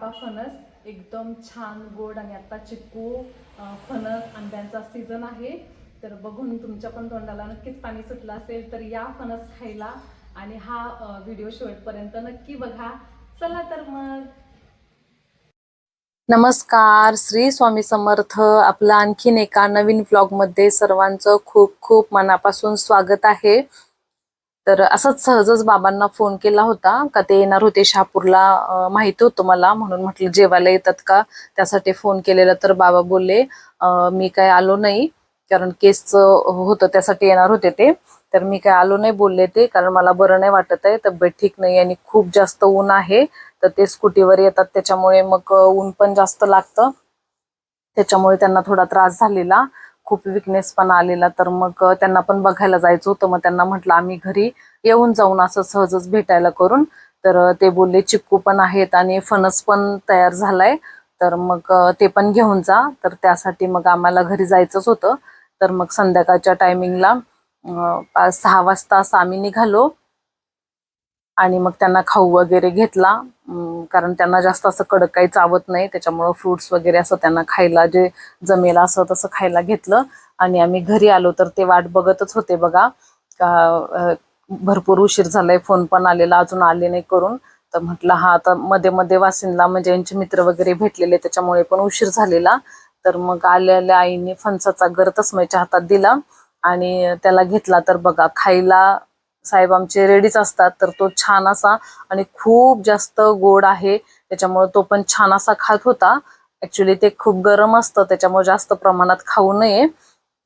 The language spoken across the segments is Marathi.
फणस एकदम छान गोड आणि आता चिक्कू फणस आंब्यांचा सीझन आहे. तर बघून तुमच्या पण तोंडाला नक्कीच पाणी सुटलं असेल तर या फणस खायला आणि हा व्हिडिओ शेवटपर्यंत नक्की बघा. चला तर मग. नमस्कार श्री स्वामी समर्थ. आपलं आणखीन एका नवीन व्लॉगमध्ये सर्वांचं खूप खूप मनापासून स्वागत आहे. तर असंच सहजच बाबांना फोन केला होता. का ते येणार होते शहापूरला माहिती होतं मला. म्हणून म्हटलं जेवायला येतात का? त्यासाठी फोन केलेला तर बाबा बोलले मी काय आलो नाही. कारण केसचं होतं त्यासाठी येणार होते ते. तर मी काय आलो नाही बोलले ते कारण मला बरं नाही वाटत आहे. तब्येत ठीक नाही आणि खूप जास्त ऊन आहे. तर ते स्कूटीवर येतात. त्याच्यामुळे मग ऊन पण जास्त लागतं. त्याच्यामुळे त्यांना थोडा त्रास झालेला. खूप विकनेस पण आलेला. तर मग त्यांना पण बघायला जायचं होतं. मग त्यांना म्हटलं आम्ही घरी येऊन जाऊन असं सहजच भेटायला करून. तर ते बोलले चिक्कू पण आहेत आणि फणस पण तयार झालाय. तर मग ते पण घेऊन जा. तर त्यासाठी मग आम्हाला घरी जायचंच होतं. तर मग संध्याकाळच्या टायमिंगला पाच सहा वाजता असं आम्ही निघालो. आणि मग त्यांना खाऊ वगैरे घेतला. कारण त्यांना जास्त असं कडक काही चावत नाही. त्याच्यामुळं फ्रुट्स वगैरे असं त्यांना खायला जे जमेल असं तसं खायला घेतलं. आणि आम्ही घरी आलो तर ते वाट बघतच होते बघा. का भरपूर उशीर झालाय फोन पण आलेला अजून आले नाही करून. तर म्हटलं हा आता मध्ये मध्ये वासिनला म्हणजे यांचे मित्र वगैरे भेटलेले त्याच्यामुळे पण उशीर झालेला. तर मग आलेल्या आईने फणसाचा गर तस्मयच्या हातात दिला. आणि त्याला घेतला तर बघा खायला साहेब आमचे रेडीच असतात तर तो छान असा आणि खूप जास्त गोड आहे. त्याच्यामुळे तो पण छान असा खात होता. ऍक्च्युली ते खूप गरम असतं त्याच्यामुळे जास्त प्रमाणात खाऊ नये.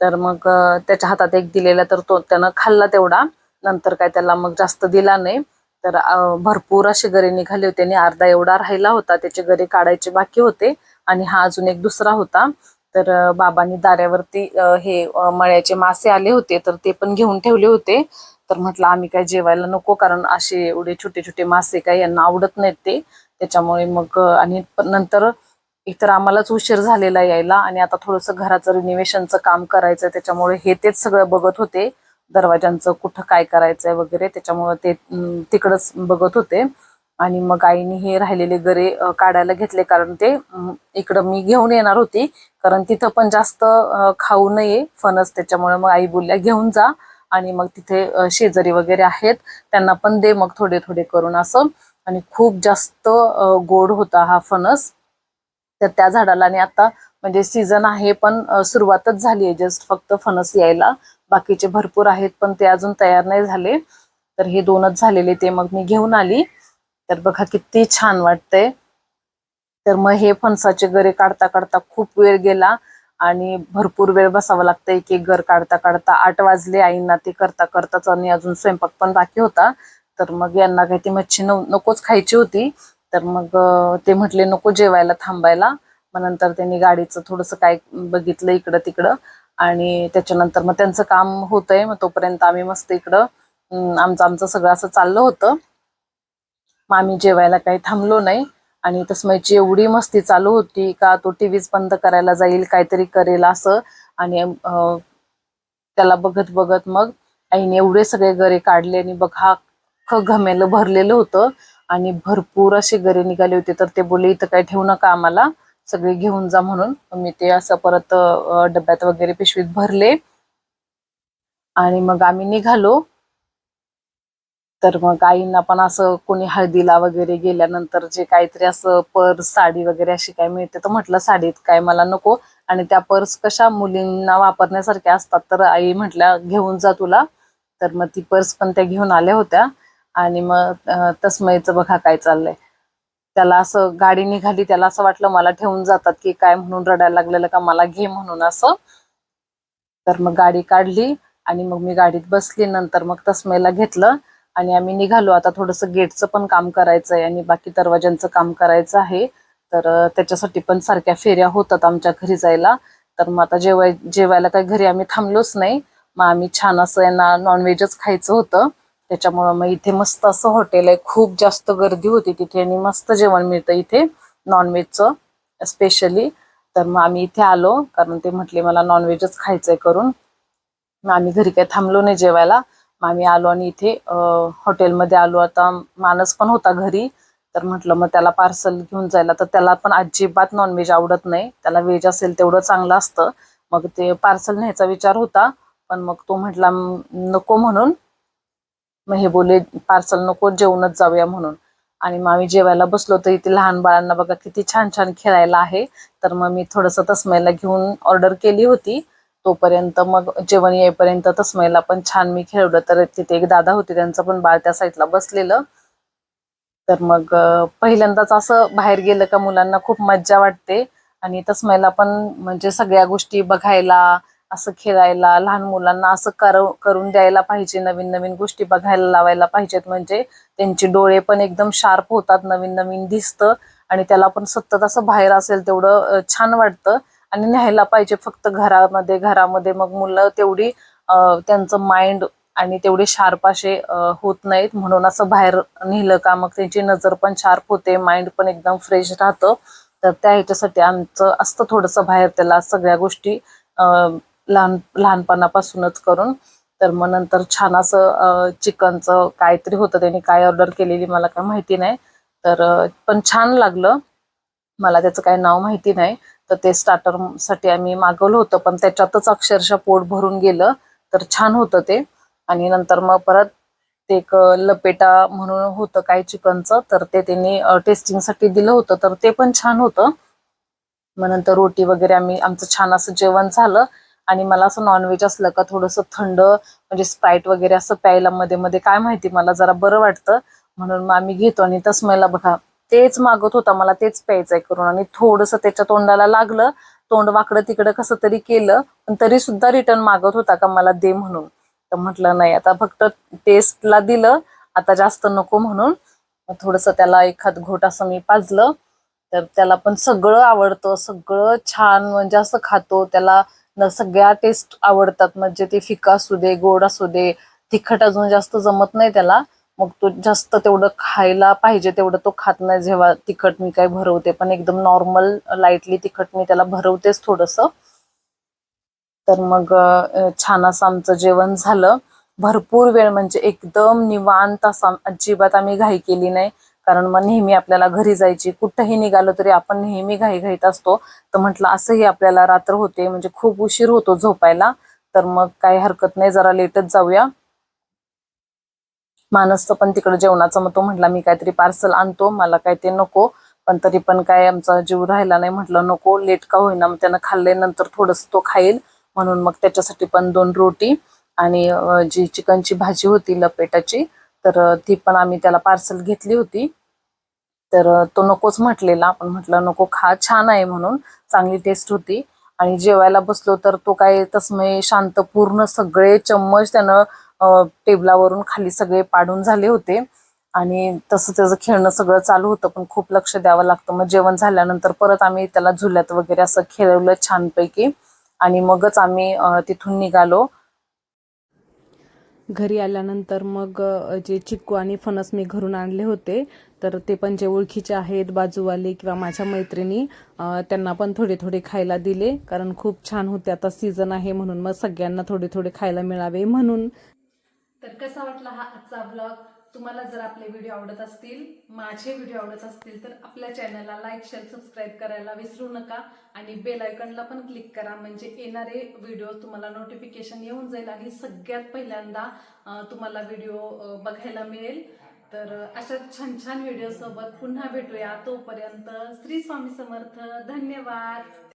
तर मग त्याच्या हातात एक दिलेला तर तो त्यानं खाल्ला तेवढा. नंतर काय त्याला मग जास्त दिला नाही. तर भरपूर असे गरे निघाले होते आणि अर्धा एवढा राहिला होता. त्याचे गरे काढायचे बाकी होते आणि हा अजून एक दुसरा होता. तर बाबांनी दाऱ्यावरती हे मळ्याचे मासे आले होते तर ते पण घेऊन ठेवले होते. तर म्हटलं आम्ही काय जेवायला नको कारण असे एवढे छोटे छोटे मासे काही यांना आवडत नाहीत ते. त्याच्यामुळे मग आणि नंतर एकतर आम्हालाच उशीर झालेला यायला आणि आता थोडंसं घराचं रिनोव्हेशनचं काम करायचं त्याच्यामुळे हे तेच सगळं बघत होते. दरवाजांचं कुठं काय करायचंय वगैरे त्याच्यामुळे ते तिकडंच तिकडच बघत होते. आणि मग आईने हे राहिलेले गरे काढायला घेतले कारण ते इकडं मी घेऊन येणार होती. कारण तिथं पण जास्त खाऊ नये फणस त्याच्यामुळे मग आई बोलल्या घेऊन जा. आणि मग तिथे शेजारी वगैरे आहेत. त्यांना पण दे मग थोडे थोडे करून असं. आणि खूप जास्त गोड होता हा फणस. तर त्या झाडाला आणि आता म्हणजे सीझन आहे पण सुरुवातच झाली आहे. जस्ट फक्त फणस यायला. बाकीचे भरपूर आहेत पण ते अजून तयार नाही झाले. तर हे दोनच झालेले ते मग मी घेऊन आली. तर बघा किती छान वाटतंय. तर मग हे फणसाचे गरे काढता काढता खूप वेळ गेला. आणि भरपूर वेळ बसावं लागतं. एक एक घर काढता काढता आठ वाजले. आईंना ते करता करताच आणि अजून स्वयंपाक पण बाकी होता. तर मग यांना काही ती मच्छी नकोच खायची होती. तर मग ते म्हटले नको जेवायला थांबायला. मग नंतर त्यांनी गाडीचं थोडंसं काय बघितलं इकडं तिकडं. आणि त्याच्यानंतर मग त्यांचं काम होतंय. मग तोपर्यंत आम्ही मस्त इकडं आमचं आमचं सगळं असं चाललं होतं. मग आम्ही जेवायला काही थांबलो नाही. आणि तस्मयची एवढी मस्ती चालू होती का तो टीव्हीच बंद करायला जाईल काहीतरी करेल असं. आणि त्याला बघत बघत मग आईने एवढे सगळे गरे काढले आणि बघा अख्खं घमेलं भरलेलं होतं. आणि भरपूर असे गरे निघाले होते तर ते बोलले इथं काय ठेवू नका आम्हाला सगळे घेऊन जा म्हणून. मी ते असं परत डब्यात वगैरे पिशवीत भरले. आणि मग आम्ही निघालो. तर मग आईंना पण असं कोणी हळदीला वगैरे गेल्यानंतर जे काहीतरी असं पर्स साडी वगैरे अशी काय मिळते तर म्हटलं साडीत काय मला नको. आणि त्या पर्स कशा मुलींना वापरण्यासारख्या असतात तर आई म्हटल्या घेऊन जा तुला. तर मग ती पर्स पण त्या घेऊन आल्या होत्या. आणि मग अं, तस्मयचं बघा काय चाललंय. त्याला असं गाडी निघाली त्याला असं वाटलं मला ठेवून जातात की काय म्हणून रडायला लागलेलं का मला घे म्हणून असं. तर मग गाडी काढली आणि मग मी गाडीत बसली. नंतर मग तस्मयला घेतलं. आणि आम्ही निघालो. आता थोडंसं गेटचं पण काम करायचं आहे आणि बाकी दरवाज्यांचं काम करायचं आहे. तर त्याच्यासाठी पण सारख्या फेऱ्या होतात आमच्या घरी जायला. तर मग आता जेवाय जेवायला काही घरी आम्ही थांबलोच नाही. मग आम्ही छान असं यांना नॉनव्हेजच खायचं होतं. त्याच्यामुळं मग इथे मस्त असं हॉटेल आहे. खूप जास्त गर्दी होती तिथे आणि मस्त जेवण मिळतं इथे नॉनव्हेजचं स्पेशली तर मग आम्ही इथे आलो. कारण ते म्हटले मला नॉनव्हेजच खायचंय करून. मग आम्ही घरी काही थांबलो नाही जेवायला. मग आम्ही आलो आणि इथे हॉटेलमध्ये आलो. आता मानस पण होता घरी. तर म्हटलं मग त्याला पार्सल घेऊन जायला. तर त्याला पण अजिबात नॉनव्हेज आवडत नाही. त्याला व्हेज असेल तेवढं चांगलं असतं. मग ते पार्सल न्यायचा विचार होता. पण मग तो म्हटला नको म्हणून. मग हे बोले पार्सल नको जेवणच जाऊया म्हणून. आणि मग आम्ही जेवायला बसलो. तर इथे लहान बाळांना बघा किती छान छान खेळायला आहे. तर मग मी थोडंसं तस्मयला घेऊन ऑर्डर केली होती. तोपर्यंत मग जेवण येईपर्यंत तस्मयला पण छान मी खेळवलं. तर तिथे एक दादा होते त्यांचं पण बाळ त्या साईडला बसलेलं. तर मग पहिल्यांदाच असं बाहेर गेलं का मुलांना खूप मज्जा वाटते. आणि तस्मयला पण म्हणजे सगळ्या गोष्टी बघायला असं खेळायला लहान मुलांना असं कर करून द्यायला पाहिजे नवीन नवीन गोष्टी बघायला लावायला पाहिजेत. म्हणजे त्यांचे डोळे पण एकदम शार्प होतात नवीन नवीन दिसतं. आणि त्याला पण सतत असं बाहेर असेल तेवढं छान वाटतं. आणि न्यायला पाहिजे फक्त घरामध्ये घरामध्ये मग मुलं तेवढी त्यांचं माइंड आणि तेवढे शार्प असे होत नाहीत. म्हणून असं बाहेर नेलं का मग त्यांची नजर पण शार्प होते माइंड पण एकदम फ्रेश राहतं. तर त्या ह्याच्यासाठी आमचं असतं थोडंसं बाहेर त्याला सगळ्या गोष्टी लहान लहानपणापासूनच करून. तर मग नंतर छान असं चिकनचं काहीतरी होतं. त्यांनी काय ऑर्डर केलेली मला काय माहिती नाही. तर पण छान लागलं. मला त्याचं काही नाव माहिती नाही. तर ते स्टार्टरसाठी आम्ही मागवलं होतं पण त्याच्यातच अक्षरशः पोट भरून गेलं तर छान होतं ते. आणि नंतर मग परत ते एक लपेटा म्हणून होतं काय चिकनचं तर ते त्यांनी टेस्टिंगसाठी दिलं होतं तर ते पण छान होतं. मग नंतर रोटी वगैरे आम्ही आमचं छान असं जेवण झालं. आणि मला असं नॉनव्हेज असलं का थोडंसं थंड म्हणजे स्प्राईट वगैरे असं प्यायला मध्ये मध्ये काय माहिती मला जरा बरं वाटतं. म्हणून मग आम्ही घेतो आणि तस्मयला बघा तेच मागत होता मला तेच प्यायचंय करून. आणि थोडंसं त्याच्या तोंडाला लागलं तोंड वाकडं तिकडं कसं तरी केलं पण तरी सुद्धा रिटर्न मागत होता का मला दे म्हणून. तर म्हटलं नाही आता फक्त टेस्टला दिलं आता जास्त नको म्हणून. थोडस थोडंसं त्याला एखाद घोट असं मी पाजलं. तर त्याला पण सगळं आवडतं सगळं छान म्हणजे असं खातो. त्याला न सगळ्या टेस्ट आवडतात म्हणजे ते फिका असू दे गोड असू दे तिखट अजून जास्त जमत नाही त्याला. मग तो जास्त तेवढं खायला पाहिजे तेवढं तो खात नाही. जेव्हा तिखट मी काय भरवते पण एकदम नॉर्मल लाईटली तिखट मी त्याला भरवतेच थोडंसं. तर मग छान असं आमचं जेवण झालं. भरपूर वेळ म्हणजे एकदम निवांत असा अजिबात आम्ही घाई केली नाही. कारण मग नेहमी आपल्याला घरी जायची कुठंही निघालो तरी आपण नेहमी घाई घाईत असतो. तर म्हटलं असंही आपल्याला रात्र होते म्हणजे खूप उशीर होतो झोपायला. तर मग काही हरकत नाही जरा लेटच जाऊया. मानसचं पण तिकडे जेवणाचं. मग तो म्हटला मी काहीतरी पार्सल आणतो मला काय ते नको. पण तरी पण काय आमचा जीव राहिला नाही. म्हटलं नको लेट का होईना. मग त्यानं खाल्ले नंतर थोडस तो खाईल. म्हणून मग त्याच्यासाठी पण दोन रोटी आणि जी चिकनची भाजी होती लपेटाची तर ती पण आम्ही त्याला पार्सल घेतली होती. तर तो नकोच म्हटलेला. आपण म्हटलं नको खा छान आहे म्हणून. चांगली टेस्ट होती. आणि जेवायला बसलो तर तो काय तसमय शांत पूर्ण सगळे चम्मच त्यानं टेबलावरून खाली सगळे पाडून झाले होते. आणि तसं त्याचं खेळणं सगळं चालू होतं पण खूप लक्ष द्यावं लागतं. मग जेवण झाल्यानंतर परत आम्ही त्याला झुल्यात वगैरे असं खेळवलं छानपैकी. आणि मगच आम्ही तिथून निघालो. घरी आल्यानंतर मग जे चिक्कू आणि फणस मी घरून आणले होते तर ते पण जे ओळखीचे आहेत बाजूवाले किंवा माझ्या मैत्रिणी त्यांना पण थोडे थोडे खायला दिले. कारण खूप छान होते आता सीझन आहे म्हणून मग सगळ्यांना थोडे थोडे खायला मिळावे म्हणून. तर कसा वाटला हा आजचा ब्लॉग तुम्हाला जर आपले व्हिडिओ आवडत असतील माझे व्हिडिओ आवडत असतील तर आपल्या चॅनलला लाईक शेअर सबस्क्राईब करायला विसरू नका. आणि बेल आयकॉनला पण क्लिक करा. म्हणजे येणारे व्हिडिओ तुम्हाला नोटिफिकेशन येऊन जाईल आणि सगळ्यात पहिल्यांदा तुम्हाला व्हिडिओ बघायला मिळेल. तर अशा छान छान व्हिडिओसोबत पुन्हा भेटूया. तोपर्यंत श्री स्वामी समर्थ. धन्यवाद.